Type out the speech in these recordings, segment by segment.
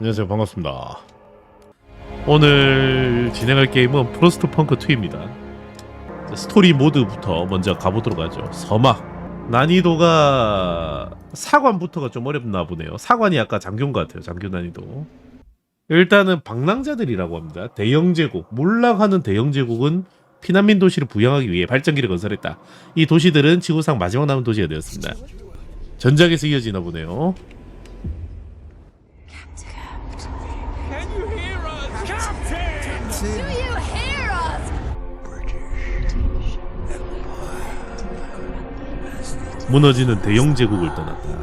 안녕하세요. 반갑습니다. 오늘 진행할 게임은 프로스트 펑크 2입니다. 스토리 모드부터 먼저 가보도록 하죠. 서막 난이도가 사관부터가 좀 어렵나 보네요. 사관이 아까 장교인 것 같아요. 장교 난이도. 일단은 방랑자들이라고 합니다. 대영 제국. 몰락하는 대영 제국은 피난민 도시를 부양하기 위해 발전기를 건설했다. 이 도시들은 지구상 마지막 남은 도시가 되었습니다 전작에서 이어지나 보네요? 무너지는 대영 제국을 떠났다.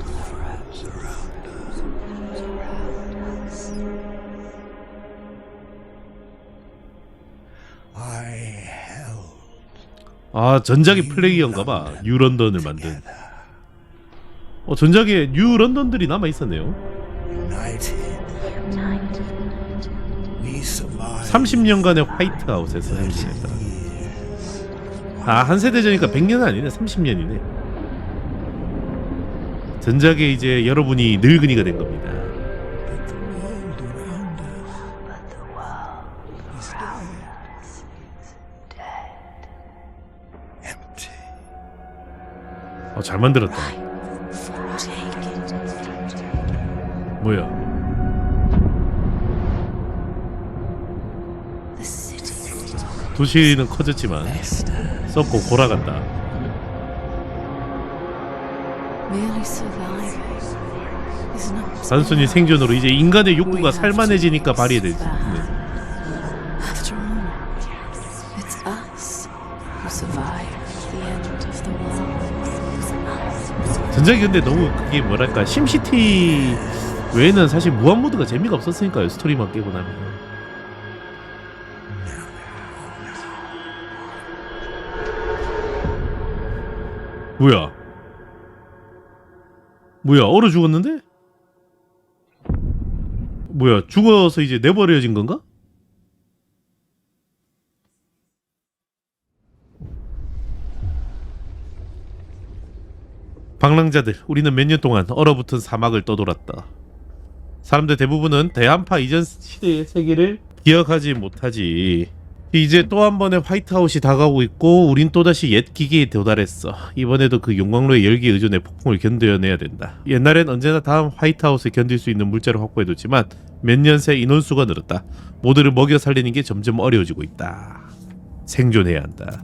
아 전작이 플레이어인가봐 뉴런던을 만든 어 전작에 뉴 런던들이 남아 있었네요. We survived 30년간의 화이트하우스에서 행진했다. 아 한 세대 전이니까 100년은 아니네. 30년이네. 전작에 이제 여러분이 늙은이가 된 겁니다. 어, 잘 만들었다 뭐야 도시는 커졌지만 썩고 not 단순히 생존으로 이제 인간의 욕구가 살만해지니까 발휘되지 world. 전작이 근데 너무 그게 뭐랄까 심시티 외에는 사실 무한모드가 재미가 없었으니까요 스토리만 깨고 나면 뭐야 뭐야 얼어 죽었는데? 뭐야 죽어서 이제 내버려진 건가? 방랑자들, 우리는 몇 년 동안 얼어붙은 사막을 떠돌았다. 사람들 대부분은 대한파 이전 시대의 세계를 기억하지 못하지. 이제 또 한 번의 화이트아웃이 다가오고 있고 우린 또다시 옛 기계에 도달했어. 이번에도 그 용광로의 열기에 의존해 폭풍을 견뎌내야 된다. 옛날엔 언제나 다음 화이트아웃을 견딜 수 있는 물자를 확보해뒀지만 몇 년 새 인원수가 늘었다. 모두를 먹여 살리는 게 점점 어려워지고 있다. 생존해야 한다.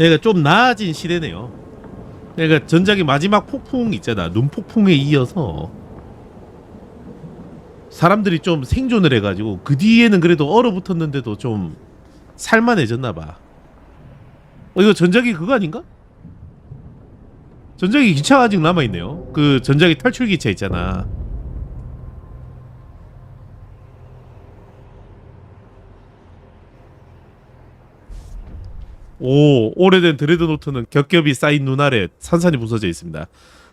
그러니까 좀 나아진 시대네요. 그러니까 전작의 마지막 폭풍 있잖아. 눈폭풍에 이어서 사람들이 좀 생존을 해가지고 그 뒤에는 그래도 얼어붙었는데도 좀 살만해졌나 봐. 어, 이거 전작이 그거 아닌가? 전작이 기차가 아직 남아 있네요. 그 전작이 탈출 기차 있잖아. 오, 오래된 드레드 노트는 겹겹이 쌓인 눈 아래 산산이 부서져 있습니다.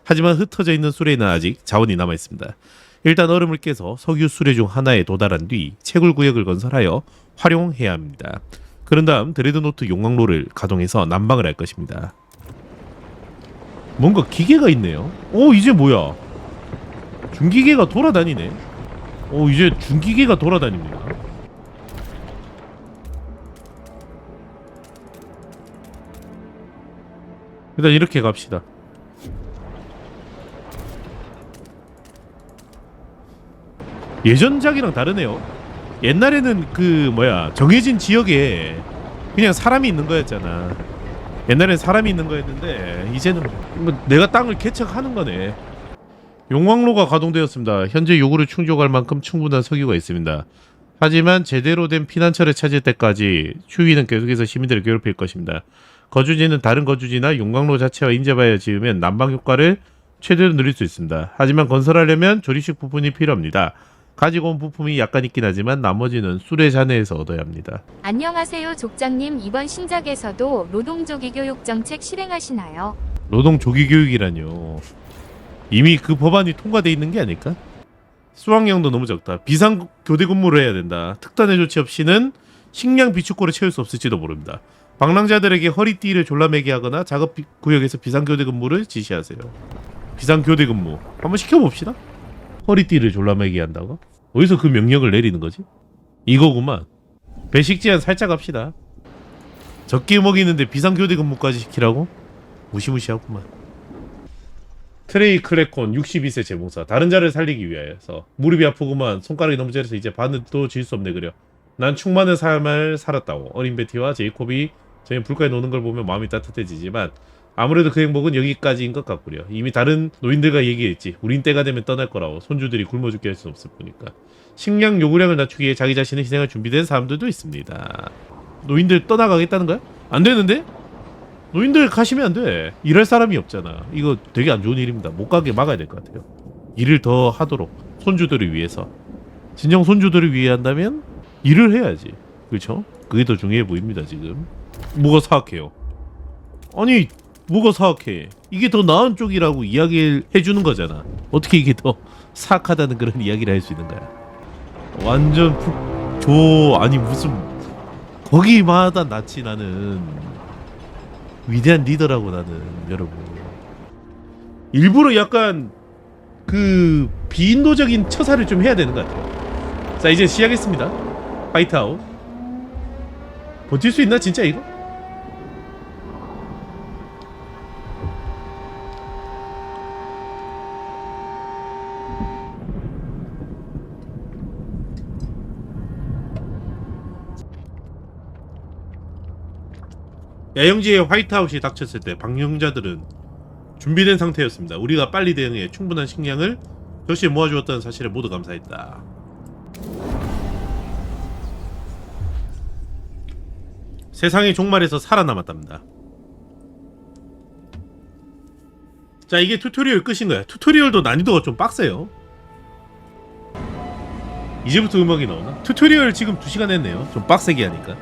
하지만 흩어져 있는 수레는 아직 자원이 남아 있습니다. 일단 얼음을 깨서 석유 수레 중 하나에 도달한 뒤 채굴 구역을 건설하여 활용해야 합니다. 그런 다음 드레드 노트 용광로를 가동해서 난방을 할 것입니다. 뭔가 기계가 있네요. 오, 이제 뭐야? 중기계가 돌아다니네. 오, 이제 중기계가 돌아다닙니다. 일단 이렇게 갑시다. 예전작이랑 다르네요. 옛날에는 그 뭐야 정해진 지역에 그냥 사람이 있는 거였잖아. 옛날엔 사람이 있는 거였는데 이제는 뭐 내가 땅을 개척하는 거네. 용광로가 가동되었습니다. 현재 요구를 충족할 만큼 충분한 석유가 있습니다. 하지만 제대로 된 피난처를 찾을 때까지 추위는 계속해서 시민들을 괴롭힐 것입니다. 거주지는 다른 거주지나 용광로 자체와 인접하여 지으면 난방 효과를 최대로 누릴 수 있습니다. 하지만 건설하려면 조립식 부품이 필요합니다. 가지고 온 부품이 약간 있긴 하지만 나머지는 수레자네에서 얻어야 합니다. 안녕하세요 족장님 이번 신작에서도 노동 조기 교육 정책 실행하시나요? 노동 조기 교육이라뇨. 이미 그 법안이 통과돼 있는 게 아닐까? 수확량도 너무 적다. 비상 교대 근무를 해야 된다. 특단의 조치 없이는 식량 비축고를 채울 수 없을지도 모릅니다. 방랑자들에게 허리띠를 졸라매게 하거나 작업 비- 구역에서 비상교대 근무를 지시하세요. 비상교대 근무 한번 시켜봅시다. 허리띠를 졸라매게 한다고? 어디서 그 명령을 내리는 거지? 이거구만. 배식 제한 살짝 합시다. 적게 먹이는데 비상교대 근무까지 시키라고? 무시무시하구만. 트레이 크래콘 62세 재봉사 다른 자를 살리기 위하여서 무릎이 아프구만 손가락이 너무 저려서 이제 바늘도 질수 없네 그려 난 충만한 삶을 살았다고 어린 베티와 제이콥이 저희 불가에 노는 걸 보면 마음이 따뜻해지지만 아무래도 그 행복은 여기까지인 것 같구려 이미 다른 노인들과 얘기했지 우린 때가 되면 떠날 거라고 손주들이 굶어 죽게 할 수 없을 뿐이니까 식량 요구량을 낮추기 위해 자기 자신의 희생을 준비된 사람들도 있습니다 노인들 떠나가겠다는 거야? 안 되는데? 노인들 가시면 안 돼. 일할 사람이 없잖아. 이거 되게 안 좋은 일입니다. 못 가게 막아야 될 것 같아요. 일을 더 하도록 손주들을 위해서. 진정 손주들을 위해 한다면 일을 해야지. 그렇죠? 그게 더 중요해 보입니다, 지금. 뭐가 사악해요? 아니, 뭐가 사악해? 이게 더 나은 쪽이라고 이야기를 해주는 거잖아. 어떻게 이게 더 사악하다는 그런 이야기를 할 수 있는 거야? 완전 푹, 조 아니 무슨 거기마다 낫지 나는 위대한 리더라고 나는 여러분 일부러 약간 그 비인도적인 처사를 좀 해야 되는 것 같아요 자 이제 시작했습니다 화이트아웃 버틸 수 있나 진짜 이거? 야영지에 화이트아웃이 닥쳤을 때 방영자들은 준비된 상태였습니다. 우리가 빨리 대응해 충분한 식량을 역시 모아주었다는 사실에 모두 감사했다. 세상의 종말에서 살아남았답니다. 자 이게 튜토리얼 끝인 거야. 튜토리얼도 난이도가 좀 빡세요. 이제부터 음악이 나오나? 튜토리얼 지금 2시간 했네요. 좀 빡세게 하니까.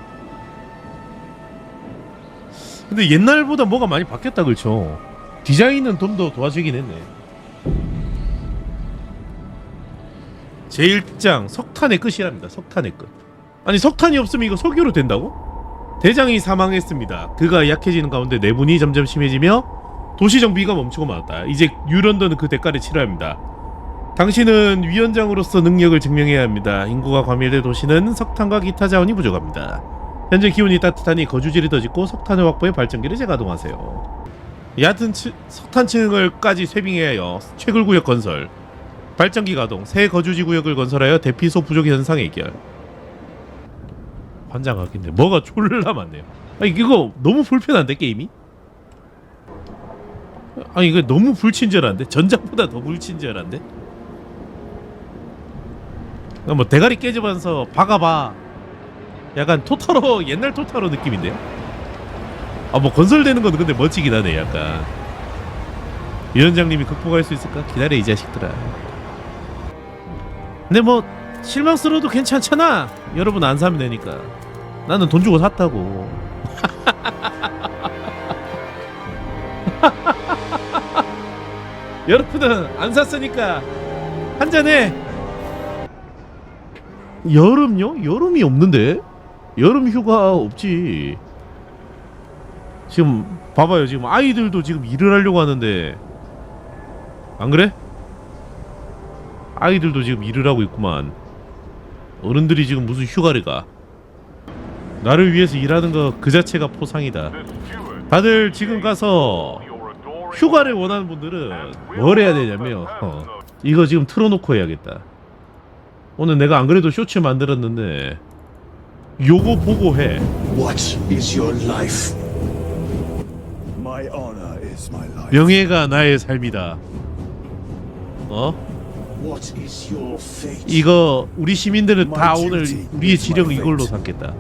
근데 옛날보다 뭐가 많이 바뀌었다 그렇죠 디자인은 좀 더 도와주긴 했네 제1장 석탄의 끝이랍니다 석탄의 끝 아니 석탄이 없으면 이거 석유로 된다고? 대장이 사망했습니다 그가 약해지는 가운데 내분이 점점 심해지며 도시 정비가 멈추고 말았다 이제 뉴런던은 그 대가를 치러야 합니다 당신은 위원장으로서 능력을 증명해야 합니다 인구가 과밀된 도시는 석탄과 기타 자원이 부족합니다 현재 기온이 따뜻하니 거주지를 더 짓고 석탄을 확보해 발전기를 재가동하세요. 얕은 치, 석탄층을까지 쇄빙해야 해요. 채굴구역 건설, 발전기 가동, 새 거주지 구역을 건설하여 대피소 부족 현상 해결. 환장하겠네. 뭐가 졸라 많네요. 아니 이거 너무 불편한데 게임이? 아니 이거 너무 불친절한데 전작보다 더 불친절한데? 뭐 대가리 깨져면서 박아봐. 약간 토타로 옛날 토타로 느낌인데요. 아 뭐 건설되는 건 근데 멋지긴 하네 약간. 위원장님이 극복할 수 있을까? 기다려 이 자식들아. 근데 뭐 실망스러워도 괜찮잖아. 여러분 안 사면 되니까. 나는 돈 주고 샀다고. 여러분은 안 샀으니까 한 잔해. 여름요? 여름이 없는데? 여름 휴가 없지. 지금 봐봐요. 지금 아이들도 지금 일을 하려고 하는데 안 그래? 아이들도 지금 일을 하고 있구만. 어른들이 지금 무슨 휴가를 가? 나를 위해서 일하는 거 그 자체가 포상이다. 다들 지금 가서 휴가를 원하는 분들은 뭘 해야 되냐면 어, 이거 지금 틀어놓고 해야겠다. 오늘 내가 안 그래도 쇼츠 만들었는데 요거 보고 해. What is your life? My honor is my life. 명예가 나의 삶이다. 어? What is your fate? 이거 우리 시민들은 다 오늘 우리의 지령 이걸로 삼겠다.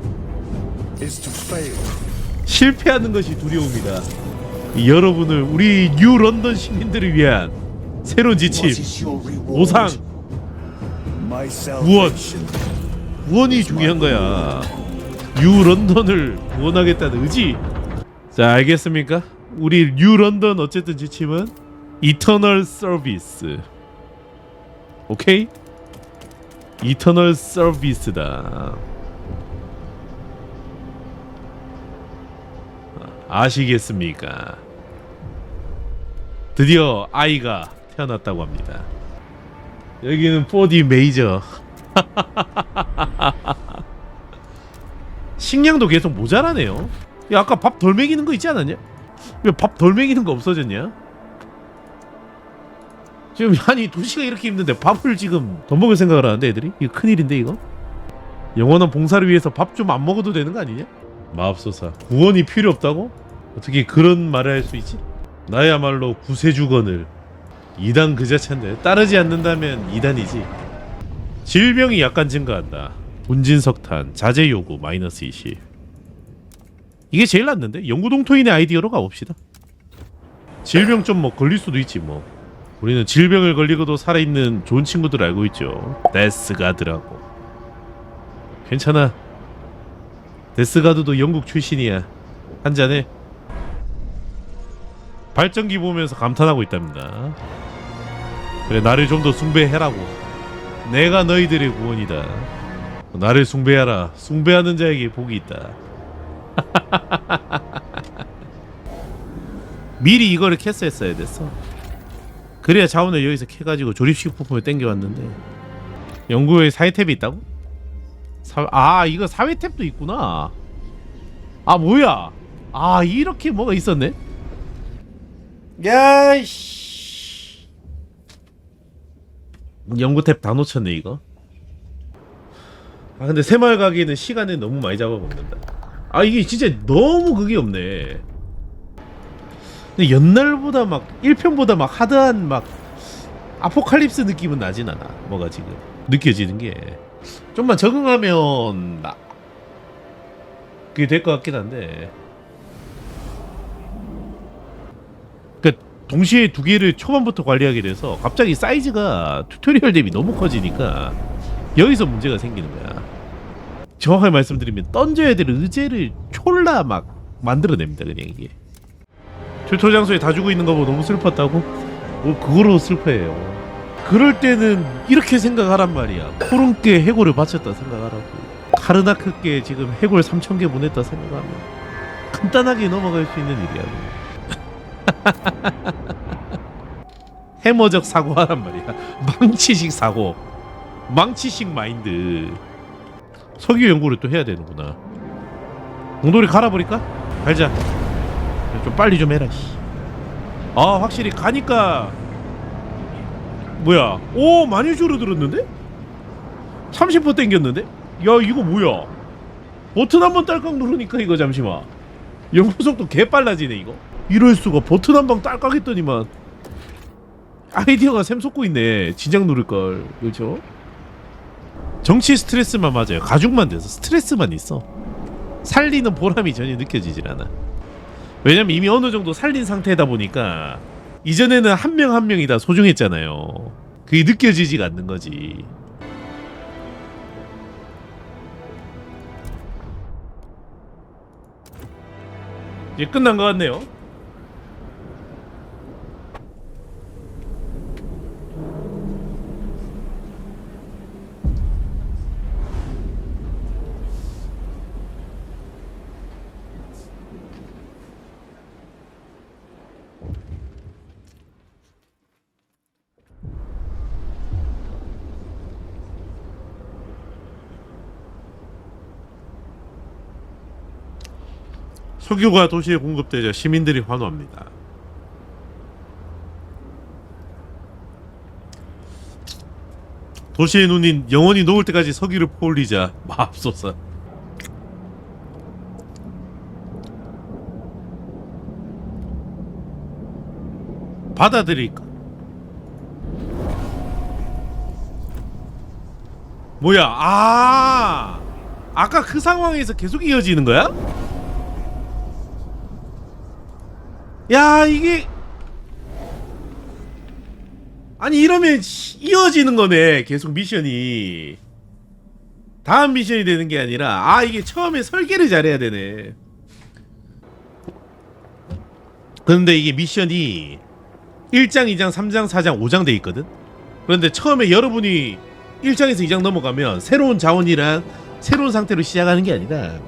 실패하는 것이 두려움이다. 여러분을 우리 뉴 런던 시민들을 위한 새로운 지침? 보상 salvation. 구원이 중요한 거야. 뉴 런던을 구원하겠다는 의지. 자 알겠습니까? 우리 뉴 런던 어쨌든 지침은 이터널 서비스. 오케이? 이터널 서비스다. 아시겠습니까? 드디어 아이가 태어났다고 합니다. 여기는 4D 메이저. 식량도 계속 모자라네요. 야, 아까 밥 덜 먹이는 거 있지 않았냐? 왜 밥 덜 먹이는 거 없어졌냐? 지금 아니 두 시간 이렇게 힘든데 밥을 지금 더 먹을 생각을 하는데 애들이? 이거 큰일인데 이거? 영원한 봉사를 위해서 밥 좀 안 먹어도 되는 거 아니냐? 마법소사. 구원이 필요 없다고? 어떻게 그런 말을 할 수 있지? 나야말로 구세주건을. 2단 그 자체인데 따르지 않는다면 2단이지. 질병이 약간 증가한다. 본진석탄 자재 요구 마이너스 20 이게 제일 낫는데? 영구동토인의 아이디어로 가봅시다. 질병 좀 뭐 걸릴 수도 있지 뭐 우리는 질병을 걸리고도 살아있는 좋은 친구들 알고 있죠. 데스가드라고. 괜찮아. 데스가드도 영국 출신이야. 한 잔해. 발전기 보면서 감탄하고 있답니다. 그래 나를 좀 더 숭배해라고. 내가 너희들의 구원이다. 나를 숭배하라. 숭배하는 자에게 복이 있다. 미리 이거를 캐스했어야 됐어 그래야 자원을 여기서 캐가지고 조립식 부품을 땡겨왔는데. 연구에 사회 탭이 있다고? 사, 아 이거 사회 탭도 있구나. 아 뭐야? 아 이렇게 뭐가 있었네? 야이씨. 연구 탭 다 놓쳤네 이거. 아 근데 새마을 가기에는 시간을 너무 많이 잡아먹는다. 아 이게 진짜 너무 그게 없네 근데 옛날보다 막 1편보다 막 하드한 막 아포칼립스 느낌은 나진 않아. 뭐가 지금 느껴지는 게. 좀만 적응하면 나 그게 될 것 같긴 한데. 그 동시에 두 개를 초반부터 관리하게 돼서 갑자기 사이즈가 튜토리얼 대비 너무 커지니까 여기서 문제가 생기는 거야. 정확하게 말씀드리면 던져야 될 의제를 촐라 막 만들어냅니다 그냥 이게 튜토 장소에 다 주고 있는 거 보고 너무 슬펐다고? 뭐 그거로 슬퍼해요. 그럴 때는 이렇게 생각하란 말이야. 푸른께 해골을 바쳤다 생각하라고. 카르나크께 지금 해골 3,000개 보냈다 생각하면 간단하게 넘어갈 수 있는 일이야 해머적 사고하란 말이야. 망치식 사고. 망치식 마인드. 석유 연구를 또 해야 되는구나. 공돌이 갈아버릴까? 갈자 좀 빨리 좀 해라 씨. 아 확실히 가니까. 뭐야? 오 많이 줄어들었는데? 30% 땡겼는데? 야 이거 뭐야? 버튼 한 번 딸깍 누르니까 이거 잠시만. 연구 속도 개 빨라지네 이거. 이럴 수가. 버튼 한 방 딸깍 했더니만. 아이디어가 샘솟고 있네. 진작 누를 걸. 그렇죠? 정치 스트레스만 맞아요. 가죽만 돼서 스트레스만 있어. 살리는 보람이 전혀 느껴지질 않아 왜냐면 이미 어느 정도 살린 상태다 보니까 이전에는 한 명 한 명이 다 소중했잖아요. 그게 느껴지지가 않는 거지. 이제 끝난 것 같네요 석유가 도시에 공급되자 시민들이 환호합니다. 도시의 눈이 영원히 녹을 때까지 석유를 퍼올리자 마법소사. 받아들일까? 뭐야? 아, 아까 그 상황에서 계속 이어지는 거야? 야 이게 아니 이러면 씨, 이어지는 거네 계속 미션이. 다음 미션이 되는 게 아니라 아 이게 처음에 설계를 잘해야 되네. 그런데 이게 미션이 1장 2장 3장 4장 5장 돼 있거든? 그런데 처음에 여러분이 1장에서 2장 넘어가면 새로운 자원이랑 새로운 상태로 시작하는 게 아니라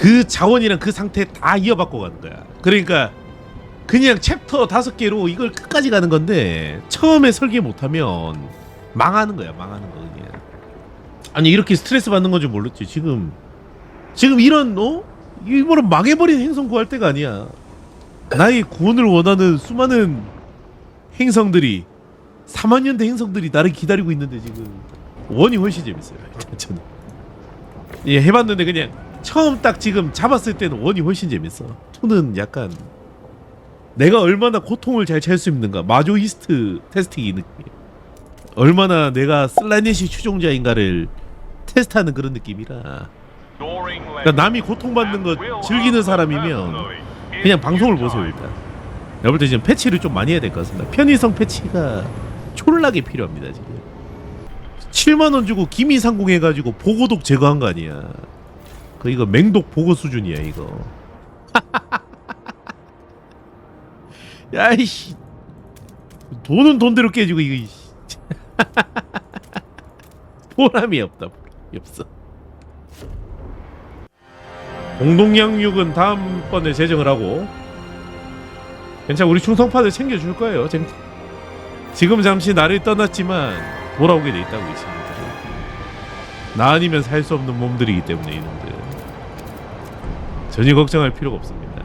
그 자원이랑 그 상태 다 이어받고 가는 거야. 그러니까 그냥 챕터 다섯 개로 이걸 끝까지 가는 건데 처음에 설계 못하면 망하는 거야. 망하는 거 그냥. 아니 이렇게 스트레스 받는 건 줄 몰랐지. 지금 지금 이런 어 일부러 망해버린 행성 구할 때가 아니야. 나의 구원을 원하는 수많은 행성들이 4만 년대 행성들이 나를 기다리고 있는데 지금 원이 훨씬 재밌어요. 저는 예 해봤는데 그냥 처음 딱 지금 잡았을 때는 원이 훨씬 재밌어. 투는 약간 내가 얼마나 고통을 잘 찰 수 있는가 마조이스트 테스팅이 느낌. 얼마나 내가 슬라넷이 추종자인가를 테스트하는 그런 느낌이라. 그러니까 남이 고통받는 거 즐기는 사람이면 그냥 방송을 보세요 일단. 내가 볼때 지금 패치를 좀 많이 해야 될 것 같습니다. 편의성 패치가 촐라게 필요합니다 지금. 7만 원 주고 기미 상공해가지고 보고독 제거한 거 아니야. 그 이거 맹독 보고 수준이야 이거. 야이씨 돈은 돈대로 깨지고 이거 이씨. 보람이 없다 보람이 없어. 공동양육은 다음번에 제정을 하고 괜찮아 우리 충성파들 챙겨줄 거예요. 쟁- 지금 잠시 나를 떠났지만 돌아오게 돼 있다고 있습니다. 나 아니면 살 수 없는 몸들이기 때문에 이놈들 전혀 걱정할 필요가 없습니다.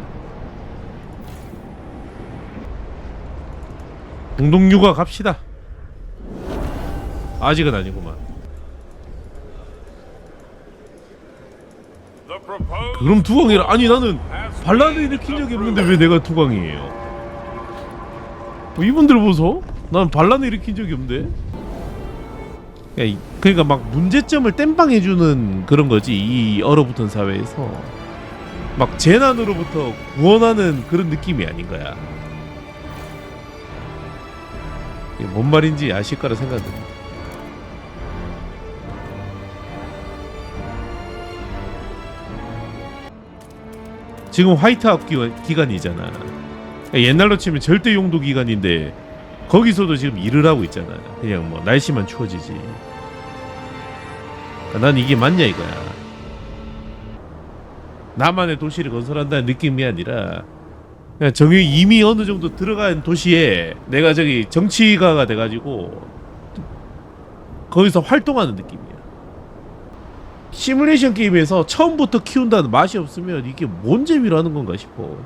공동육아 갑시다. 아직은 아니구만. 그럼 두광이라 아니 나는 반란을 일으킨 적이 없는데 왜 내가 두광이에요? 뭐 이분들 보소? 난 반란을 일으킨 적이 없는데. 그러니까 막 문제점을 땜빵해주는 그런 거지 이 얼어붙은 사회에서 막 재난으로부터 구원하는 그런 느낌이 아닌 거야. 이게 뭔 말인지 아실 거라 생각됩니다. 지금 화이트아웃 기간, 기간이잖아. 옛날로 치면 절대 용도 기간인데 거기서도 지금 일을 하고 있잖아. 그냥 뭐 날씨만 추워지지. 난 이게 맞냐 이거야. 나만의 도시를 건설한다는 느낌이 아니라 그냥 정유 이미 어느 정도 들어간 도시에 내가 저기 정치가가 돼가지고 거기서 활동하는 느낌이야. 시뮬레이션 게임에서 처음부터 키운다는 맛이 없으면 이게 뭔 재미라는 건가 싶어.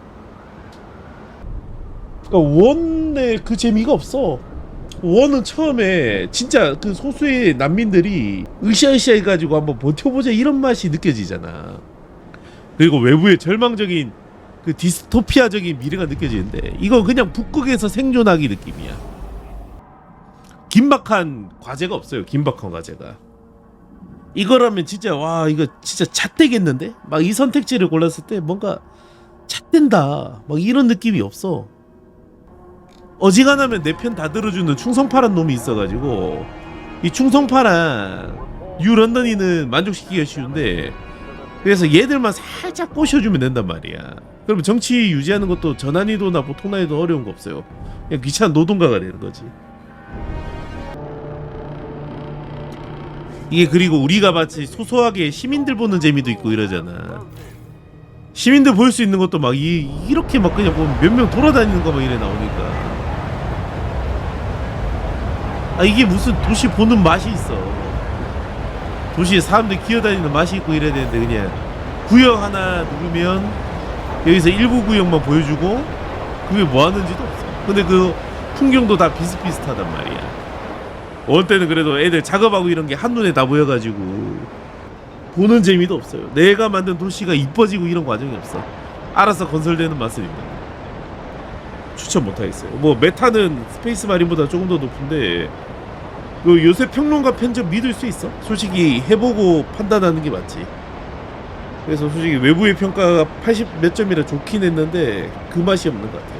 그러니까 원의 그 재미가 없어. 원은 처음에 진짜 그 소수의 난민들이 으쌰으쌰 해가지고 한번 버텨보자 이런 맛이 느껴지잖아. 그리고 외부의 절망적인 그 디스토피아적인 미래가 느껴지는데 이거 그냥 북극에서 생존하기 느낌이야. 긴박한 과제가 없어요. 긴박한 과제가. 이거라면 진짜 와 이거 진짜 잣되겠는데? 막 이 선택지를 골랐을 때 뭔가 잣된다. 막 이런 느낌이 없어. 어지간하면 내 편 다 들어주는 충성파란 놈이 있어가지고 이 충성파랑 유 런던이는 만족시키기가 쉬운데 그래서 얘들만 살짝 꼬셔주면 된단 말이야. 그러면 정치 유지하는 것도 전환이도나 보통 난이도 어려운 거 없어요. 그냥 귀찮은 노동가가 되는 거지. 이게 그리고 우리가 마치 소소하게 시민들 보는 재미도 있고 이러잖아. 시민들 볼 수 있는 것도 막 이, 이렇게 막 그냥 몇 명 돌아다니는 거 막 이래 나오니까. 아 이게 무슨 도시 보는 맛이 있어. 도시에 사람들 기어다니는 맛이 있고 이래야 되는데 그냥 구역 하나 누르면 여기서 일부 구역만 보여주고 그게 뭐 하는지도 없어. 근데 그 풍경도 다 비슷비슷하단 말이야. 원 때는 그래도 애들 작업하고 이런 게 한눈에 다 보여가지고 보는 재미도 없어요. 내가 만든 도시가 이뻐지고 이런 과정이 없어. 알아서 건설되는 맛은 있는. 추천 못하겠어요. 뭐 메타는 스페이스 마린보다 조금 더 높은데 그 요새 평론가 편집 믿을 수 있어? 솔직히 해보고 판단하는 게 맞지. 그래서 솔직히 외부의 평가가 80 몇 점이라 좋긴 했는데 그 맛이 없는 것 같아요.